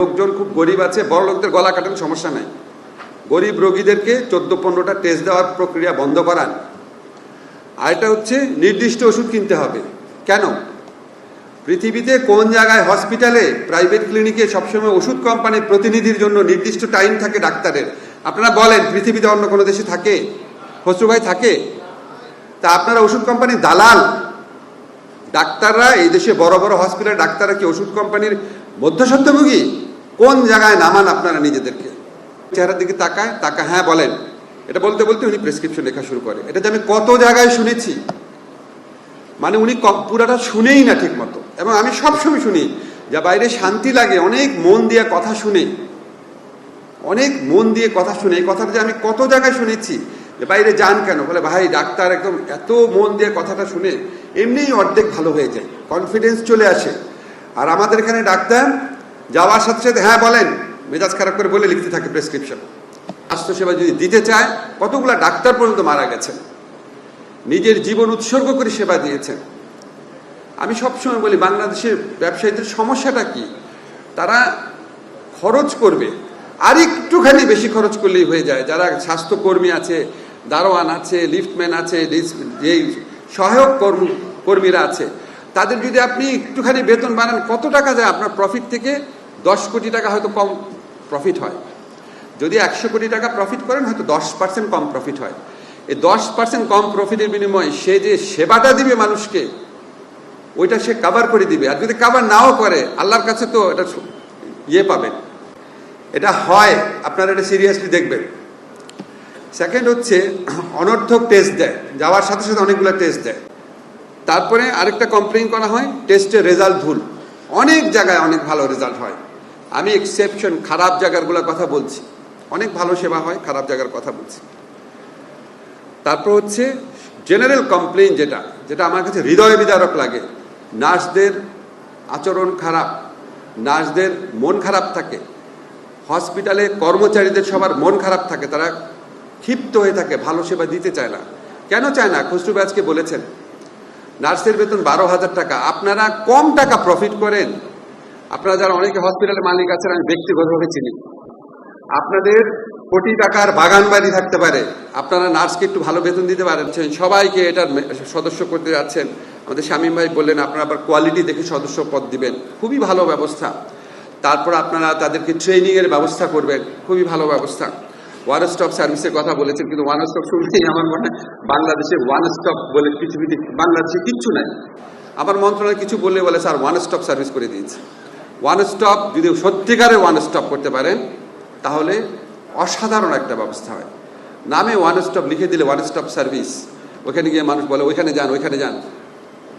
লোকজন খুব গরিব আছে, বড় লোকদের গলা কাটান সমস্যা নাই। গরিব রোগীদেরকে চোদ্দ পনেরোটা টেস্ট দেওয়ার প্রক্রিয়া বন্ধ করান। আর এটা হচ্ছে নির্দিষ্ট ওষুধ কিনতে হবে। কেন? পৃথিবীতে কোন জায়গায় হসপিটালে প্রাইভেট ক্লিনিকে সবসময় ওষুধ কোম্পানির প্রতিনিধির জন্য নির্দিষ্ট টাইম থাকে ডাক্তারের? আপনারা বলেন, পৃথিবীতে অন্য কোনো দেশে থাকে? খসরু ভাই থাকে? তা আপনারা ওষুধ কোম্পানির দালাল। ডাক্তাররা এই দেশে বড় বড় হসপিটাল ডাক্তাররা কি ওষুধ কোম্পানির মধ্যস্বত্বভোগী কোন জায়গায় নামান আপনারা নিজেদেরকে? চেহারার দিকে তাকায় তাকা হ্যাঁ বলেন। এটা বলতে বলতে উনি প্রেসক্রিপশন লেখা শুরু করে এটা যে আমি কত জায়গায় শুনেছি। মানে উনি পুরাটা শুনেই না ঠিক মতো এবং আমি সবসময় শুনি, যা বাইরে শান্তি লাগে, অনেক মন দিয়ে কথা শুনে। অনেক মন দিয়ে কথা শুনে। এই কথাটা যে আমি কত জায়গায় শুনেছি, যে বাইরে যান কেন? বলে, ভাই, ডাক্তার একদম এত মন দিয়ে কথাটা শুনে, এমনিই অর্ধেক ভালো হয়ে যায়। কনফিডেন্স চলে আসে। আর আমাদের এখানে ডাক্তার যাওয়ার সাথে সাথে হ্যাঁ বলেন, মেজাজ খারাপ করে বলে লিখতে থাকে প্রেসক্রিপশন স্বাস্থ্যসেবা যদি দিতে চায়, কতগুলা ডাক্তার পর্যন্ত মারা গেছেন? নিজের জীবন উৎসর্গ করে সেবা দিয়েছেন। আমি সবসময় বলি, বাংলাদেশের ব্যবসায়ীদের সমস্যাটা কি? তারা খরচ করবে। আর একটুখানি বেশি খরচ করলেই হয়ে যায়। যারা স্বাস্থ্যকর্মী আছে, দারোয়ান আছে, লিফটম্যান আছে যেই সহায়ক কর্ম, কর্মীরা আছে, তাদের যদি আপনি একটুখানি বেতন বানান কত টাকা যায় আপনার প্রফিট থেকে? দশ কোটি টাকা হয়তো কম প্রফিট হয়। যদি একশো কোটি টাকা প্রফিট করেন, হয়তো দশ পার্সেন্ট কম প্রফিট হয়। এই দশ পার্সেন্ট কম প্রফিটের বিনিময়ে সে যে সেবাটা দিবে মানুষকে, ওইটা সে কাভার করে দিবে। আর যদি কাভার নাও করে, আল্লাহর কাছে তো এটা ইয়ে পাবেন। এটা হয়, আপনারা এটা সিরিয়াসলি দেখবেন। সেকেন্ড হচ্ছে, অনর্থক টেস্ট দেয়। যাওয়ার সাথে সাথে অনেকগুলো টেস্ট দেয়। তারপরে আরেকটা কমপ্লেন করা হয় টেস্টের রেজাল্ট ভুল। অনেক জায়গায় অনেক ভালো রেজাল্ট হয়। আমি এক্সেপশন খারাপ জায়গাগুলোর কথা বলছি। অনেক ভালো সেবা হয়, খারাপ জায়গার কথা বলছি। তারপর হচ্ছে জেনারেল কমপ্লেন যেটা যেটা আমার কাছে হৃদয় বিদারক লাগে। নার্সদের আচরণ খারাপ, নার্সদের মন খারাপ থাকে। হসপিটালে কর্মচারীদের সবার মন খারাপ থাকে, তারা ক্ষিপ্ত হয়ে থাকে, ভালো সেবা দিতে চায় না। কেন চায় না? খসরু আজকে বলেছেন, নার্সের বেতন বারো হাজার টাকা, আপনারা কম টাকা প্রফিট করেন। আপনারা যারা অনেকে হসপিটালের মালিক আছেন, আমি ব্যক্তিগতভাবে চিনি। আপনাদের কোটি টাকার বাগান বাড়ি থাকতে পারে। আপনারা নার্সকে একটু ভালো বেতন দিতে পারেন। সবাইকে এটার সদস্য করতে যাচ্ছেন। আমাদের শামীম ভাই বললেন, আপনারা আবার কোয়ালিটি দেখে সদস্য পদ দিবেন। খুবই ভালো ব্যবস্থা। তারপর আপনারা তাদেরকে ট্রেনিংয়ের ব্যবস্থা করবেন। খুবই ভালো ব্যবস্থা। ওয়ান স্টপ সার্ভিসের কথা বলেছেন, কিন্তু ওয়ান স্টপ শুনলেই আমার মনে হয় বাংলাদেশে ওয়ান স্টপ বলে পৃথিবীতে, বাংলাদেশে কিচ্ছু নাই। আমার মন্ত্রণালয় কিছু বললে বলে, স্যার ওয়ান স্টপ সার্ভিস করে দিয়েছে। ওয়ান স্টপ যদি সত্যিকারে ওয়ান স্টপ করতে পারেন, তাহলে অসাধারণ একটা ব্যবস্থা হয়। নামে ওয়ান স্টপ লিখে দিলে ওয়ান স্টপ সার্ভিস ওখানে গিয়ে মানুষ বলে, ওইখানে যান ওইখানে যান।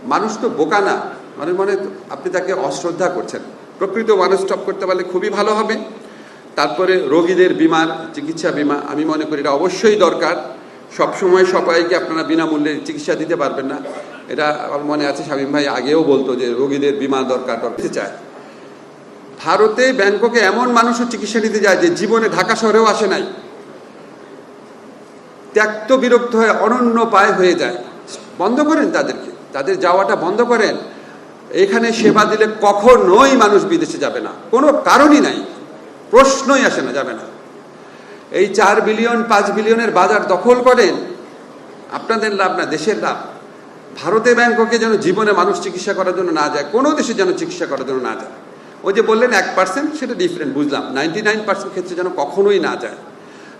মানুষ তো বোকা না। মানুষ মনে আপনি তাকে অশ্রদ্ধা করছেন। প্রকৃত ওয়ান স্টপ করতে পারলে খুবই ভালো হবে। তারপরে রোগীদের বিমার, চিকিৎসা বিমা, আমি মনে করি এটা অবশ্যই দরকার। সবসময় সবাইকে আপনারা বিনামূল্যে চিকিৎসা দিতে পারবেন না। এটা আমার মনে আছে, শামীম ভাই আগেও বলতো যে রোগীদের বিমা দরকার দরকার। চায় ভারতে ব্যাংককে এমন মানুষও চিকিৎসা নিতে যায় যে জীবনে ঢাকা শহরেও আসে নাই। ত্যক্ত বিরক্ত হয়ে অনন্য পায় হয়ে যায়। বন্ধ করেন তাদেরকে। তাদের যাওয়াটা বন্ধ করেন। এখানে সেবা দিলে কখনোই মানুষ বিদেশে যাবে না। কোনো কারণই নাই। প্রশ্নই আসে না, যাবে না। এই চার বিলিয়ন, পাঁচ বিলিয়নের বাজার দখল করেন, আপনাদের লাভ না, দেশের লাভ। ভারতে ব্যাংককে যেন জীবনে মানুষ চিকিৎসা করার জন্য না যায়, কোনো দেশে যেন চিকিৎসা করার জন্য না যায়। ওই যে বললেন এক পার্সেন্ট সেটা ডিফারেন্ট বুঝলাম। নাইনটি নাইন পার্সেন্ট ক্ষেত্রে যেন কখনোই না যায়।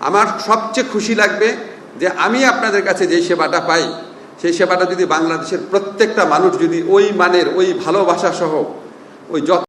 আমার সবচেয়ে খুশি লাগবে যে আমি আপনাদের কাছে যে সেবাটা পাই, সেই সেবাটা যদি বাংলাদেশের প্রত্যেকটা মানুষ যদি ওই মানের, ওই ভালোবাসা সহ ওই যত